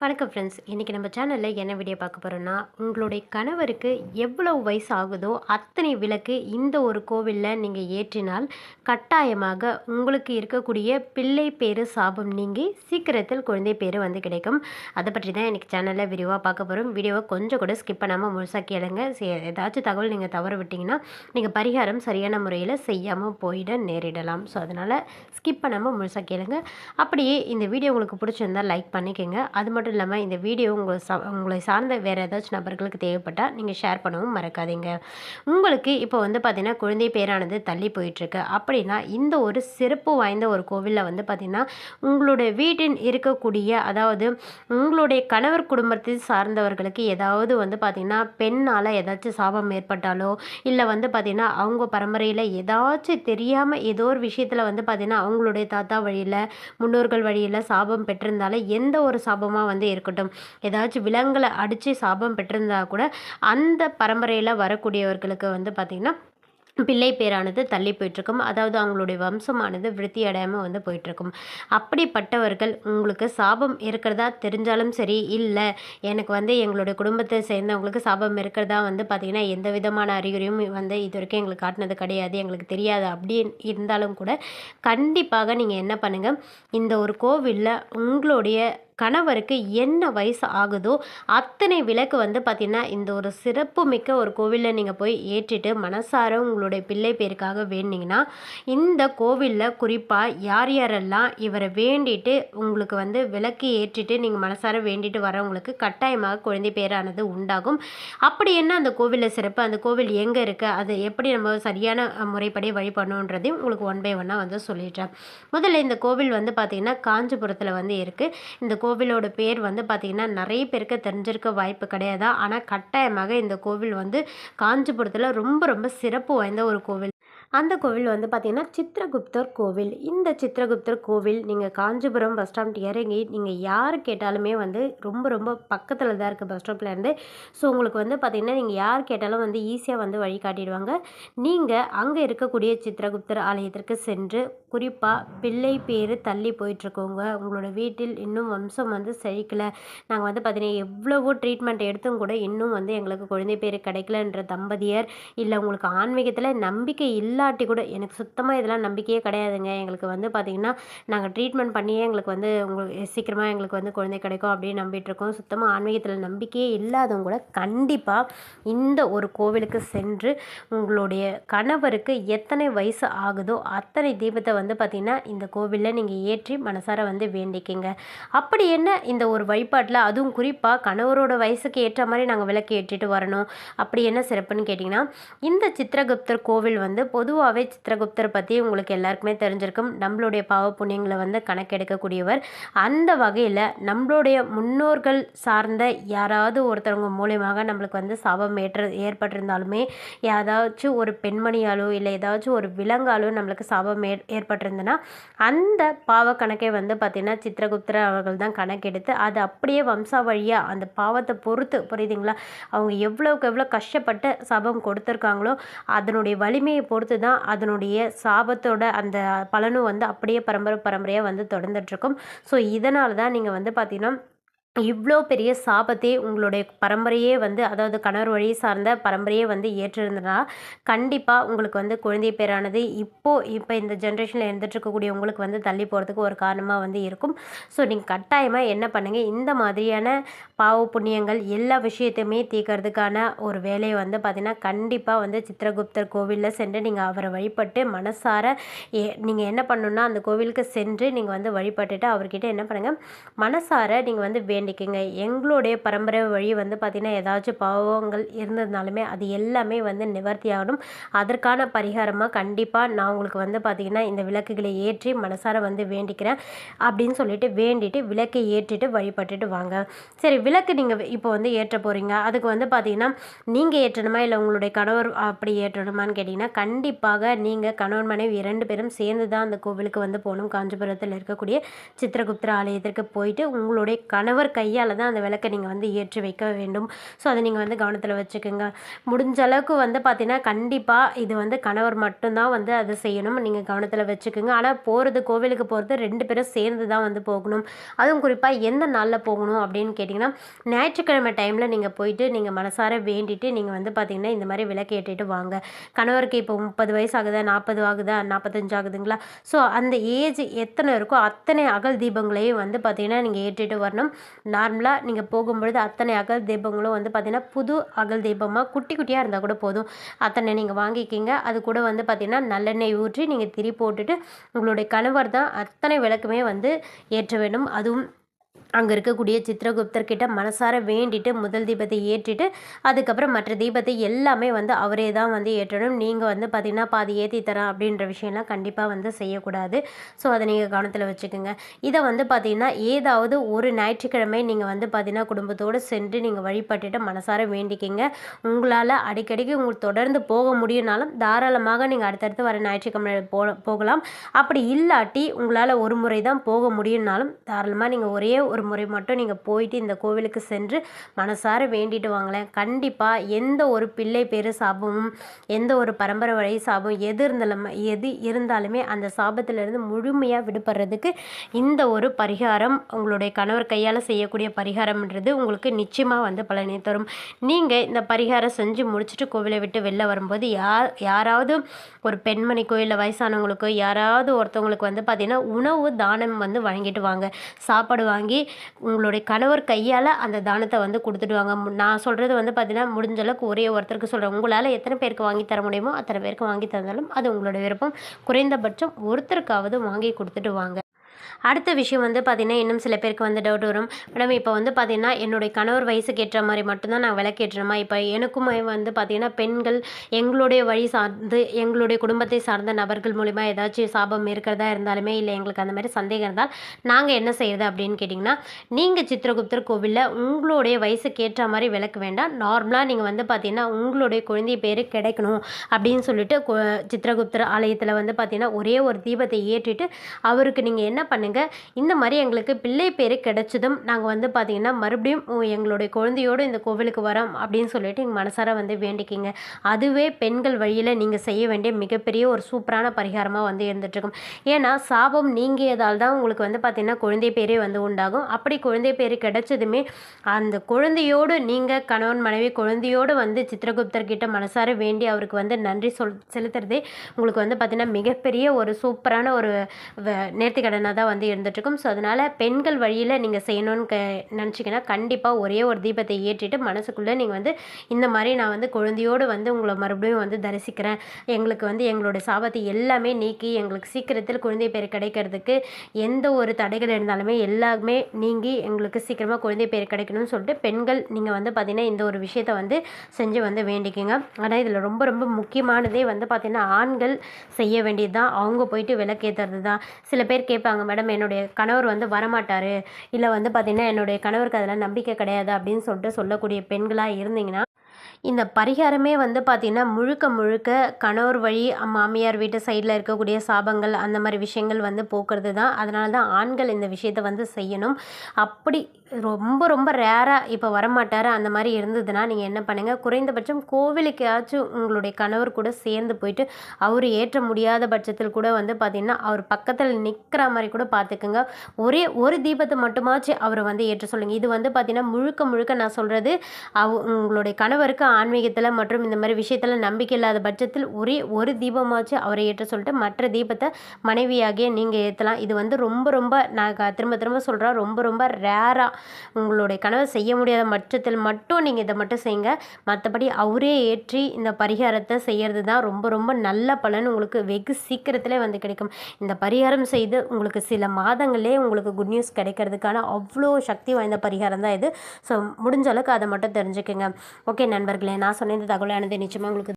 வணக்கம் ஃப்ரெண்ட்ஸ் இன்றைக்கி நம்ம சேனலில் என்ன வீடியோ பார்க்க போகிறோன்னா உங்களுடைய கணவருக்கு எவ்வளவு வயசு ஆகுதோ அத்தனை விளக்கு இந்த ஒரு கோவிலில் நீங்கள் ஏற்றினால் கட்டாயமாக உங்களுக்கு இருக்கக்கூடிய பிள்ளை பேர் சாபம் நீங்கி சீக்கிரத்தில் குழந்தை பேர் வந்து கிடைக்கும். அதை பற்றி தான் இன்றைக்கி சேனலில் விரிவாக பார்க்க போகிறோம் வீடியோவை கொஞ்சம் கூட ஸ்கிப் பண்ணாமல் முழுசாக கேளுங்க. சே- ஏதாச்சும் தகவல் நீங்கள் தவற விட்டிங்கன்னா நீங்கள் பரிகாரம் சரியான முறையில் செய்யாமல் போயிட நேரிடலாம். ஸோ அதனால் ஸ்கிப் பண்ணாமல் முழுசாக கேளுங்க. அப்படியே இந்த வீடியோ உங்களுக்கு பிடிச்சிருந்தா லைக் பண்ணிக்கோங்க. அது மட்டும் இல்லாமல் இந்த வீடியோ உங்களை சா உங்களை சார்ந்த வேறு ஏதாச்சும் நபர்களுக்கு தேவைப்பட்டால் நீங்கள் ஷேர் பண்ணவும் மறக்காதீங்க. உங்களுக்கு இப்போ வந்து பார்த்தீங்கன்னா குழந்தை பேரானது தள்ளி போயிட்டுருக்கு. அப்படின்னா இந்த ஒரு சிறப்பு வாய்ந்த ஒரு கோவிலில் வந்து பார்த்திங்கன்னா உங்களுடைய வீட்டின் இருக்கக்கூடிய அதாவது உங்களுடைய கணவர் குடும்பத்தை சார்ந்தவர்களுக்கு ஏதாவது வந்து பார்த்திங்கன்னா பெண்ணால் ஏதாச்சும் சாபம் ஏற்பட்டாலோ இல்லை வந்து பார்த்திங்கன்னா அவங்க பரம்பரையில் ஏதாச்சும் தெரியாமல் ஏதோ ஒரு விஷயத்தில் வந்து பார்த்திங்கன்னா அவங்களுடைய தாத்தா வழியில் முன்னோர்கள் வழியில் சாபம் பெற்றிருந்தாலும் எந்த ஒரு சாபமாக வந்து இருக்கட்டும். ஏதாச்சும் விலங்குகளை அடித்து சாபம் பெற்றிருந்தா கூட அந்த பரம்பரையில் வரக்கூடியவர்களுக்கு வந்து பார்த்திங்கன்னா பிள்ளை பேரானது தள்ளி போயிட்டுருக்கும். அதாவது அவங்களுடைய வம்சமானது விருத்தி அடையாமல் வந்து போயிட்டுருக்கும். அப்படிப்பட்டவர்கள் உங்களுக்கு சாபம் இருக்கிறதா தெரிஞ்சாலும் சரி இல்லை எனக்கு வந்து எங்களுடைய குடும்பத்தை சேர்ந்தவங்களுக்கு சாபம் இருக்கிறதா வந்து பார்த்திங்கன்னா எந்த விதமான அறிகுறியும் வந்து இது வரைக்கும் எங்களுக்கு காட்டினது கிடையாது எங்களுக்கு தெரியாது. அப்படி இருந்தாலும் கூட கண்டிப்பாக நீங்கள் என்ன பண்ணுங்கள் இந்த ஒரு கோவிலில் உங்களுடைய கணவருக்கு என்ன வயசு ஆகுதோ அத்தனை விளக்கு வந்து பார்த்திங்கன்னா இந்த ஒரு சிறப்பு மிக்க ஒரு கோவிலில் நீங்கள் போய் ஏற்றிட்டு மனசார உங்களுடைய பிள்ளை பேருக்காக வேண்டிங்கன்னா இந்த கோவிலில் குறிப்பாக யார் யாரெல்லாம் இவரை வேண்டிட்டு உங்களுக்கு வந்து விளக்கு ஏற்றிட்டு நீங்கள் மனசார வேண்டிட்டு வரவங்களுக்கு கட்டாயமாக குழந்தை பேரானது உண்டாகும். அப்படி என்ன அந்த கோவிலில் சிறப்பு? அந்த கோவில் எங்கே இருக்குது அது எப்படி நம்ம சரியான முறைப்படி வழிபடணுன்றதையும் உங்களுக்கு ஒன் பை ஒன்னாக வந்து சொல்லிடுறேன். முதல்ல இந்த கோவில் வந்து பார்த்திங்கன்னா காஞ்சிபுரத்தில் வந்து இருக்குது இந்த கோவிலோட பேர் வந்து பார்த்திங்கன்னா நிறைய பேருக்கு தெரிஞ்சிருக்க வாய்ப்பு கிடையாது. ஆனால் கட்டாயமாக இந்த கோவில் வந்து காஞ்சிபுரத்தில் ரொம்ப ரொம்ப சிறப்பு வாய்ந்த ஒரு கோவில் அந்த கோவில் வந்து பார்த்திங்கன்னா சித்திரகுப்தர் கோவில். இந்த சித்திரகுப்தர் கோவில் நீங்கள் காஞ்சிபுரம் பஸ் ஸ்டாண்ட் இறங்கி நீங்கள் யார் கேட்டாலுமே வந்து ரொம்ப ரொம்ப பக்கத்தில் தான் இருக்குது பஸ் ஸ்டாப்லேருந்து ஸோ உங்களுக்கு வந்து பார்த்திங்கன்னா நீங்கள் யார் கேட்டாலும் வந்து ஈஸியாக வந்து வழி காட்டிடுவாங்க. நீங்கள் அங்கே இருக்கக்கூடிய சித்திரகுப்தர் ஆலயத்திற்கு சென்று குறிப்பாக பிள்ளை பேர் தள்ளி போயிட்டுருக்கோங்க உங்களோட வீட்டில் இன்னும் வம்சம் வந்து செழிக்கலை நாங்கள் வந்து பார்த்திங்கன்னா எவ்வளவோ ட்ரீட்மெண்ட் எடுத்தும் கூட இன்னும் வந்து எங்களுக்கு குழந்தை பேர் கிடைக்கலன்ற தம்பதியர் இல்லை உங்களுக்கு ஆன்மீகத்தில் நம்பிக்கை இல்லை இல்லாட்டி கூட எனக்கு சுத்தமாக இதெல்லாம் நம்பிக்கையே கிடையாதுங்க. எங்களுக்கு வந்து பார்த்திங்கன்னா நாங்கள் ட்ரீட்மெண்ட் பண்ணியே எங்களுக்கு வந்து உங்களுக்கு சீக்கிரமாக எங்களுக்கு வந்து குழந்தை கிடைக்கும் அப்படின்னு நம்பிட்டுருக்கோம். சுத்தமாக ஆன்மீகத்தில் நம்பிக்கையே இல்லாதவங்க கூட கண்டிப்பாக இந்த ஒரு கோவிலுக்கு சென்று உங்களுடைய கணவருக்கு எத்தனை வயசு ஆகுதோ அத்தனை தீபத்தை வந்து பார்த்திங்கன்னா இந்த கோவிலில் நீங்கள் ஏற்றி மனசார வந்து வேண்டிக்கிங்க. அப்படி என்ன இந்த ஒரு வழிபாட்டில் அதுவும் குறிப்பாக கணவரோட வயசுக்கு ஏற்ற மாதிரி நாங்கள் விளக்கு ஏற்றிட்டு வரணும். அப்படி என்ன சிறப்புன்னு கேட்டிங்கன்னா இந்த சித்திரகுப்தர் கோவில் வந்து பொது பொதுவாகவே சித்திரகுப்தர் பற்றி உங்களுக்கு எல்லாருக்குமே தெரிஞ்சிருக்கும். நம்மளுடைய பாவ புண்ணியங்களை வந்து கணக்கெடுக்கக்கூடியவர். அந்த வகையில் நம்மளுடைய முன்னோர்கள் சார்ந்த யாராவது ஒருத்தவங்க மூலியமாக நம்மளுக்கு வந்து சாபம் ஏற்ற ஏற்பட்டிருந்தாலுமே ஏதாச்சும் ஒரு பெண்மணியாலோ இல்லை ஏதாச்சும் ஒரு விலங்காலோ நம்மளுக்கு சாபம் ஏற் ஏற்பட்டிருந்ததுன்னா அந்த பாவ கணக்கை வந்து பார்த்திங்கன்னா சித்திரகுப்தர் அவர்கள் தான் கணக்கெடுத்து அது அப்படியே வம்சா வழியாக அந்த பாவத்தை பொறுத்து புரியுதுங்களா? அவங்க எவ்வளோக்கு எவ்வளோ கஷ்டப்பட்டு சாபம் கொடுத்துருக்காங்களோ அதனுடைய வலிமையை பொறுத்து தான் அதனுடைய சாபத்தோட அந்த பலனும் வந்து அப்படியே பரம்பரை பரம்பரையாக வந்து தொடர்ந்துட்டுருக்கும். ஸோ இதனால தான் நீங்கள் வந்து பார்த்திங்கன்னா இவ்வளோ பெரிய சாபத்தை உங்களுடைய பரம்பரையே வந்து அதாவது கணவர் வழி சார்ந்த பரம்பரையே வந்து ஏற்றிருந்தனா கண்டிப்பாக உங்களுக்கு வந்து குழந்தை பேரானது இப்போது இப்போ இந்த ஜென்ரேஷனில் இருந்துகிட்ருக்கக்கூடிய உங்களுக்கு வந்து தள்ளி போகிறதுக்கு ஒரு காரணமாக வந்து இருக்கும். ஸோ நீங்கள் கட்டாயமாக என்ன பண்ணுங்கள் இந்த மாதிரியான பாவ புண்ணியங்கள் எல்லா விஷயத்தையுமே தீர்க்கறதுக்கான ஒரு வேலையை வந்து பார்த்திங்கன்னா கண்டிப்பாக வந்து சித்திரகுப்தர் கோவிலில் சென்று நீங்கள் அவரை வழிபட்டு மனசார ஏ நீங்கள் என்ன பண்ணணுன்னா அந்த கோவிலுக்கு சென்று நீங்கள் வந்து வழிபட்டுட்டு அவர்கிட்ட என்ன பண்ணுங்கள் மனசார நீங்கள் வந்து வே வேண்டிக்கங்க. எங்களுடைய பரம்பரை வழி வந்து பார்த்திங்கன்னா ஏதாச்சும் பாவங்கள் இருந்ததுனாலுமே அது எல்லாமே வந்து நிவர்த்தி ஆகணும் அதற்கான பரிகாரமாக கண்டிப்பாக நான் உங்களுக்கு வந்து பார்த்திங்கன்னா இந்த விளக்குகளை ஏற்றி மனசார வந்து வேண்டிக்கிறேன் அப்படின்னு சொல்லிட்டு வேண்டிட்டு விளக்கை ஏற்றிட்டு வழிபட்டுட்டு வாங்க. சரி விளக்கு நீங்கள் இப்போ வந்து ஏற்ற போகிறீங்க அதுக்கு வந்து பார்த்திங்கன்னா நீங்கள் ஏற்றணுமா இல்லை உங்களுடைய கணவர் அப்படி ஏற்றணுமான்னு கேட்டிங்கன்னா கண்டிப்பாக நீங்கள் கணவன் மனைவி இரண்டு பேரும் சேர்ந்து தான் அந்த கோவிலுக்கு வந்து போகணும். காஞ்சிபுரத்தில் இருக்கக்கூடிய சித்திரகுப்தர் ஆலயத்திற்கு போயிட்டு உங்களுடைய கணவர் கணவர் கையால் தான் அந்த விளக்கை நீங்கள் வந்து ஏற்றி வைக்க வேண்டும். ஸோ அதை நீங்கள் வந்து கவனத்தில் வச்சுக்கோங்க. முடிஞ்ச அளவுக்கு வந்து பார்த்தீங்கன்னா கண்டிப்பாக இது வந்து கணவர் மட்டும்தான் வந்து அதை செய்யணும். நீங்கள் கவனத்தில் வச்சுக்கோங்க. ஆனால் போகிறது கோவிலுக்கு போகிறது ரெண்டு பேரும் சேர்ந்து தான் வந்து போகணும். அதுவும் குறிப்பாக எந்த நாளில் போகணும் அப்படின்னு கேட்டிங்கன்னா ஞாயிற்றுக்கிழமை டைமில் நீங்கள் போயிட்டு நீங்கள் மனசார வேண்டிட்டு நீங்கள் வந்து பார்த்தீங்கன்னா இந்த மாதிரி விளக்கு ஏற்றிட்டு வாங்க. கணவருக்கு இப்போ முப்பது வயசு ஆகுதா நாற்பது ஆகுதா நாற்பத்தஞ்சு ஆகுதுங்களா? ஸோ அந்த ஏஜ் எத்தனை இருக்கோ அத்தனை அகல் தீபங்களையும் வந்து பார்த்திங்கன்னா நீங்கள் ஏற்றிட்டு வரணும். நார்மலாக நீங்கள் போகும்பொழுது அத்தனை அகல் தீபங்களும் வந்து பார்த்தீங்கன்னா புது அகல் தீபமாக குட்டி குட்டியாக இருந்தால் கூட போதும். அத்தனை நீங்கள் வாங்கிக்கிங்க. அது கூட வந்து பார்த்திங்கன்னா நல்லெண்ணெய் ஊற்றி நீங்கள் திரி போட்டுட்டு உங்களுடைய கணவர் தான் அத்தனை விளக்குமே வந்து ஏற்ற வேண்டும். அதுவும் அங்கே இருக்கக்கூடிய சித்திரகுப்தர்கிட்ட மனசார வேண்டிட்டு முதல் தீபத்தை ஏற்றிட்டு அதுக்கப்புறம் மற்ற தீபத்தை எல்லாமே வந்து அவரே தான் வந்து ஏற்றணும். நீங்கள் வந்து பார்த்திங்கன்னா பாதி ஏற்றி தரேன் அப்படின்ற விஷயம்லாம் கண்டிப்பாக வந்து செய்யக்கூடாது. ஸோ அதை நீங்கள் கவனத்தில் வச்சுக்கோங்க. இதை வந்து பார்த்திங்கன்னா ஏதாவது ஒரு ஞாயிற்றுக்கிழமை நீங்கள் வந்து பார்த்திங்கன்னா குடும்பத்தோடு சென்று நீங்கள் வழிபட்டுட்டு மனசார வேண்டிக்கிங்க. உங்களால் அடிக்கடிக்கு உங்களுக்கு தொடர்ந்து போக முடியும்னாலும் தாராளமாக நீங்கள் அடுத்தடுத்து வர ஞாயிற்றுக்கிழமை போ போகலாம். அப்படி இல்லாட்டி உங்களால் ஒரு முறை தான் போக முடியும்னாலும் தாராளமாக நீங்கள் ஒரே ஒரு ஒரு முறை மட்டும் நீங்கள் போயிட்டு இந்த கோவிலுக்கு சென்று மனசார வேண்டிட்டு வாங்களேன். கண்டிப்பாக எந்த ஒரு பிள்ளை பேர் சாபமும் எந்த ஒரு பரம்பரை வழி சாபம் எது இருந்தாலும் எது இருந்தாலுமே அந்த சாபத்திலிருந்து முழுமையாக விடுபடுறதுக்கு இந்த ஒரு பரிகாரம் உங்களுடைய கணவர் கையால் செய்யக்கூடிய பரிகாரம்ன்றது உங்களுக்கு நிச்சயமாக வந்து பலனை தரும். நீங்கள் இந்த பரிகாரம் செஞ்சு முடிச்சுட்டு கோவிலை விட்டு வெளில வரும்போது யார் யாராவது ஒரு பெண்மணி கோயிலில் வயசானவங்களுக்கோ யாராவது ஒருத்தவங்களுக்கு வந்து பார்த்திங்கன்னா உணவு தானம் வந்து வழங்கிட்டு வாங்க. சாப்பாடு வாங்கி உங்களுடைய கணவர் கையால் அந்த தானத்தை வந்து கொடுத்துடுவாங்க நான் சொல்கிறது வந்து பார்த்தீங்கன்னா முடிஞ்ச அளவுக்கு ஒரே ஒருத்தருக்கு சொல்கிறேன் உங்களால் எத்தனை பேருக்கு வாங்கி தர முடியுமோ அத்தனை பேருக்கு வாங்கி தந்தாலும் அது உங்களோட விருப்பம். குறைந்தபட்சம் ஒருத்தருக்காவது வாங்கி கொடுத்துட்டு வாங்க. அடுத்த விஷயம் வந்து பார்த்திங்கன்னா இன்னும் சில பேருக்கு வந்து டவுட் வரும். மேடம் இப்போ வந்து பார்த்திங்கன்னா என்னுடைய கணவர் வயசுக்கு ஏற்ற மாதிரி மட்டும்தான் நான் விளக்கேற்றுமா இப்போ எனக்கும் வந்து பார்த்திங்கன்னா பெண்கள் எங்களுடைய வழி சார்ந்து எங்களுடைய குடும்பத்தை சார்ந்த நபர்கள் மூலிமா ஏதாச்சும் சாபம் இருக்கிறதா இருந்தாலுமே இல்லை எங்களுக்கு அந்த மாதிரி சந்தேகம் இருந்தால் நாங்கள் என்ன செய்யறது அப்படின்னு கேட்டிங்கன்னா நீங்கள் சித்திரகுப்தர் கோவிலில் உங்களுடைய வயசுக்கு ஏற்ற மாதிரி விளக்கு வேண்டாம். நார்மலாக நீங்கள் வந்து பார்த்திங்கன்னா உங்களுடைய குழந்தை பேர் கிடைக்கணும் அப்படின்னு சொல்லிட்டு சித்திரகுப்தர் ஆலயத்தில் வந்து பார்த்திங்கன்னா ஒரே ஒரு தீபத்தை ஏற்றிட்டு அவருக்கு நீங்கள் என்ன பண்ணுங்கள் பண்ணுங்கள் இந்த மாதிரி எங்களுக்கு பிள்ளை பேர் கிடைச்சதும் நாங்கள் வந்து பார்த்திங்கன்னா மறுபடியும் எங்களுடைய குழந்தையோடு இந்த கோவிலுக்கு வரோம் அப்படின்னு சொல்லிட்டு எங்கள் மனசார வந்து வேண்டிக்கிங்க. அதுவே பெண்கள் வழியில் நீங்கள் செய்ய வேண்டிய மிகப்பெரிய ஒரு சூப்பரான பரிகாரமாக வந்து இருந்துகிட்ருக்கும் ஏன்னா சாபம் நீங்கியதால் தான் உங்களுக்கு வந்து பார்த்திங்கன்னா குழந்தை பேரே வந்து உண்டாகும். அப்படி குழந்தை பேர் கிடைச்சதுமே அந்த குழந்தையோடு நீங்கள் கணவன் மனைவி குழந்தையோடு வந்து சித்திரகுப்தர்கிட்ட மனசார வேண்டி அவருக்கு வந்து நன்றி சொல் செலுத்துறதே உங்களுக்கு வந்து பார்த்திங்கன்னா மிகப்பெரிய ஒரு சூப்பரான ஒரு நேர்த்திக்கடனாக தான் வந்து வந்து இருந்துகிட்ருக்கும் ஸோ அதனால் பெண்கள் வழியில் நீங்கள் செய்யணும்னு க நினச்சிங்கன்னா கண்டிப்பாக ஒரே ஒரு தீபத்தை ஏற்றிட்டு மனசுக்குள்ளே நீங்கள் வந்து இந்த மாதிரி நான் வந்து குழந்தையோடு வந்து உங்களை மறுபடியும் வந்து தரிசிக்கிறேன். எங்களுக்கு வந்து எங்களோட சாபத்தை எல்லாமே நீக்கி எங்களுக்கு சீக்கிரத்தில் குழந்தை பேர் கிடைக்கிறதுக்கு எந்த ஒரு தடைகள் இருந்தாலுமே எல்லாமே நீங்கி எங்களுக்கு சீக்கிரமாக குழந்தை பேர் கிடைக்கணும்னு சொல்லிட்டு பெண்கள் நீங்கள் வந்து பார்த்திங்கன்னா இந்த ஒரு விஷயத்தை வந்து செஞ்சு வந்து வேண்டிக்கிங்க. ஆனால் இதில் ரொம்ப ரொம்ப முக்கியமானதே வந்து பார்த்திங்கன்னா ஆண்கள் செய்ய வேண்டியது தான் அவங்க போயிட்டு விளக்கேற்றுறது தான் சில பேர் கேட்பாங்க மேடம் என்னுடைய கணவர் வந்து வரமாட்டார். இல்லை வந்து பார்த்திங்கன்னா என்னுடைய கணவருக்கு அதெல்லாம் நம்பிக்கை கிடையாது அப்படின்னு சொல்லிட்டு சொல்லக்கூடிய பெண்களாக இருந்தீங்கன்னா இந்த பரிகாரமே வந்து பார்த்திங்கன்னா முழுக்க முழுக்க கணவர் வழி மாமியார் வீட்டு சைடில் இருக்கக்கூடிய சாபங்கள் அந்த மாதிரி விஷயங்கள் வந்து போக்குறது தான். அதனால தான் ஆண்கள் இந்த விஷயத்தை வந்து செய்யணும். அப்படி ரொம்ப ரொம்ப ரேராக இப்போ வரமாட்டார். அந்த மாதிரி இருந்ததுன்னா நீங்கள் என்ன பண்ணுங்கள் குறைந்தபட்சம் கோவிலுக்காச்சும் உங்களுடைய கணவர் கூட சேர்ந்து போயிட்டு அவர் ஏற்ற முடியாத பட்சத்தில் கூட வந்து பார்த்திங்கன்னா அவர் பக்கத்தில் நிற்கிற மாதிரி கூட பார்த்துக்குங்க ஒரே ஒரு தீபத்தை மட்டுமாச்சு அவரை வந்து ஏற்ற சொல்லுங்கள் இது வந்து பார்த்திங்கன்னா முழுக்க முழுக்க நான் சொல்கிறது அவ உங்களுடைய கணவருக்கு ஆன்மீகத்தில் மற்றும் இந்த மாதிரி விஷயத்தில் நம்பிக்கை இல்லாத பட்சத்தில் ஒரே ஒரு தீபமாச்சு அவரை ஏற்ற சொல்லிட்டு மற்ற தீபத்தை மனைவியாகிய நீங்கள் ஏற்றலாம் இது வந்து ரொம்ப ரொம்ப நான் திரும்ப திரும்ப சொல்கிறேன் ரொம்ப ரொம்ப ரேராக உங்களுடைய கனவை செய்ய முடியாத பட்சத்தில் மட்டும் நீங்கள் இதை மட்டும் செய்யுங்க மற்றபடி அவரே ஏற்றி இந்த பரிகாரத்தை செய்கிறது தான் ரொம்ப ரொம்ப நல்ல பலன். உங்களுக்கு வெகு சீக்கிரத்திலே வந்து கிடைக்கும். இந்த பரிகாரம் செய்து உங்களுக்கு சில மாதங்களே உங்களுக்கு குட் நியூஸ் கிடைக்கிறதுக்கான அவ்வளோ சக்தி வாய்ந்த பரிகாரம் தான் இது. ஸோ முடிஞ்ச அளவுக்கு அதை மட்டும் தெரிஞ்சுக்கோங்க. ஓகே நண்பர்கள். நான் சொன்ன இந்த தகவலானது நிச்சயமாக உங்களுக்கு